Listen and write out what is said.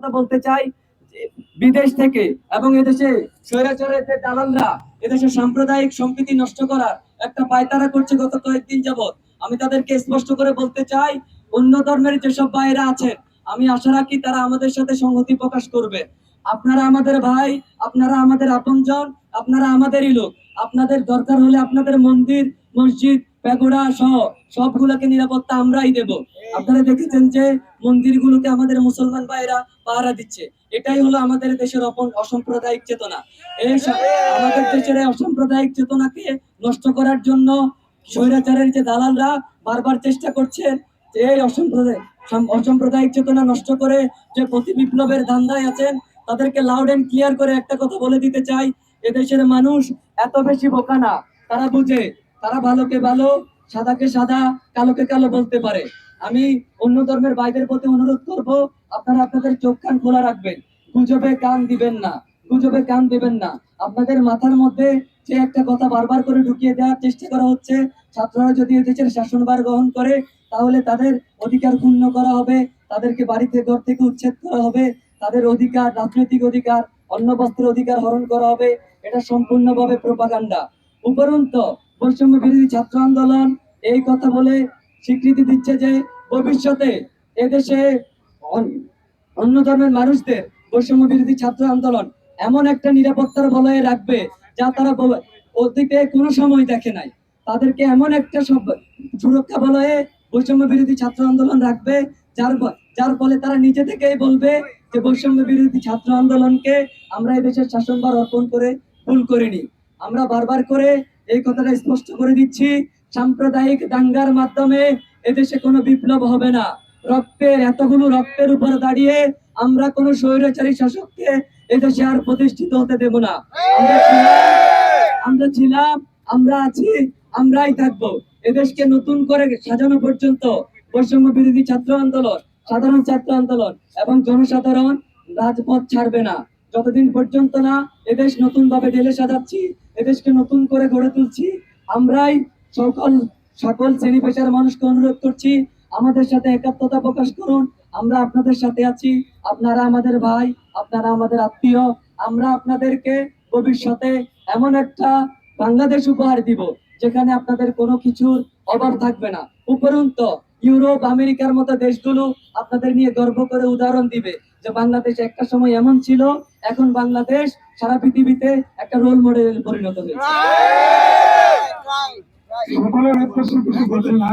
কথা বলতে চাই বিদেশ থেকে এবং এদেশে স্বৈরাচারের যে দালালরা এদেশে সাম্প্রদায়িক সম্প্রীতি নষ্ট করার একটা পায়তারা করছে গত কয়েকদিন যাবত আমি তাদেরকে স্পষ্ট করে বলতে চাই, অন্য ধর্মের যেসব ভাইরা আছেন, আমি আশা রাখি তারা আমাদের সাথে সংহতি প্রকাশ করবে। আপনারা আমাদের ভাই, আপনারা আমাদের আপনজন, আপনারা আমাদেরই লোক। আপনাদের দরকার হলে আপনাদের মন্দির, মসজিদ পেগোড়া সহ সবগুলোকে নিরাপত্তা আমরাই দেব। আপনারা দেখেছেন যে মন্দিরগুলোকে আমাদের মুসলমান ভাইরা পাহারা দিচ্ছে। এটাই হলো আমাদের দেশের অসাম্প্রদায়িক চেতনা। এই আমাদের দেশের অসাম্প্রদায়িক চেতনাকে নষ্ট করার জন্য স্বৈরাচারের যে দালালরা বারবার চেষ্টা করছেন, যে এই অসাম্প্রদায়িক সাম- অসাম্প্রদায়িক চেতনা নষ্ট করে যে প্রতি বিপ্লবের ধান্দায় আছেন, তাদেরকে লাউড এন্ড ক্লিয়ার করে একটা কথা বলে দিতে চাই। এদেশের মানুষ এত বেশি বোকা না। তারা বুঝে তারা ভালোকে ভালো, সাদাকে সাদা, কালোকে কালো বলতে পারে। আমি অন্য ধর্মের ভাইদের প্রতি অনুরোধ করব, আপনারা আপনাদের চোখ কান খোলা রাখবেন। গুজবে কান দিবেন না, গুজবে কান দিবেন না। আপনাদের মাথার মধ্যে যে একটা কথা বারবার করে ঢুকিয়ে দেওয়ার চেষ্টা করা হচ্ছে, ছাত্ররা যদি দেশের শাসনভার গ্রহণ করে, তাহলে তাদের অধিকার ক্ষুণ্ণ করা হবে, তাদেরকে বাড়িতে, ঘর থেকে উচ্ছেদ করা হবে, তাদের অধিকার, রাজনৈতিক অধিকার অন্য বস্ত্রের অধিকার হরণ করা হবে। এটা সম্পূর্ণভাবে প্রপাগান্ডা উপরন্ত বৈষম্য বিরোধী ছাত্র আন্দোলন এই কথা বলে স্বীকৃতি দিচ্ছে যে ভবিষ্যতে এদেশে অন্য ধর্মের মানুষদের বৈষম্য বিরোধী ছাত্র আন্দোলন এমন একটা নিরাপত্তার বলয়ে রাখবে যা তারা অতীতে কোনো সময় দেখে নাই। তাদেরকে এমন একটা সব, সুরক্ষা বলয়ে বৈষম্য বিরোধী ছাত্র আন্দোলন রাখবে, যার যার ফলে তারা নিজে থেকেই বলবে যে বৈষম্য বিরোধী ছাত্র আন্দোলনকে আমরা এদেশের শাসনভার অর্পণ করে ভুল করিনি। আমরা বারবার করে এই কথাটা স্পষ্ট করে দিচ্ছি। সাম্প্রদায়িক দাঙ্গার মাধ্যমে এদেশে কোনো বিপ্লব হবে না। রক্তের এতগুলো রক্তের উপর দাঁড়িয়ে আমরা কোনো স্বৈরাচারী শাসককে এদেশে আর প্রতিষ্ঠিত হতে দেব না। আমরা ছিলাম, আমরা আছি আমরাই থাকব। এদেশকে নতুন করে সাজানো পর্যন্ত বৈষম্য বিরোধী ছাত্র আন্দোলন সাধারণ ছাত্র আন্দোলন এবং জনসাধারণ রাজপথ ছাড়বে না। যতদিন পর্যন্ত না এদেশ নতুন ভাবে ঢেলে সাজাচ্ছি এদেশকে নতুন করে গড়ে তুলছি। আমরাই সকল সকল শ্রেণি পেশার মানুষকে অনুরোধ করছি, আমাদের সাথে একাত্মতা প্রকাশ করুন। আমরা আপনাদের সাথে আছি। আপনারা আমাদের ভাই, আপনারা আমাদের আত্মীয়, আমরা আপনাদেরকে ভবিষ্যতে এমন একটা বাংলাদেশ উপহার দিব, যেখানে আপনাদের কোনো কিছুর অভাব থাকবে না। উপরন্ত, ইউরোপ, আমেরিকার মতো দেশগুলো আপনাদের নিয়ে গর্ব করে উদাহরণ দিবে। যে বাংলাদেশ একটা সময় এমন ছিল এখন বাংলাদেশ সারা পৃথিবীতে একটা রোল মডেল পরিণত হয়েছে। সকলের উদ্দেশ্যে কিছু বলতে না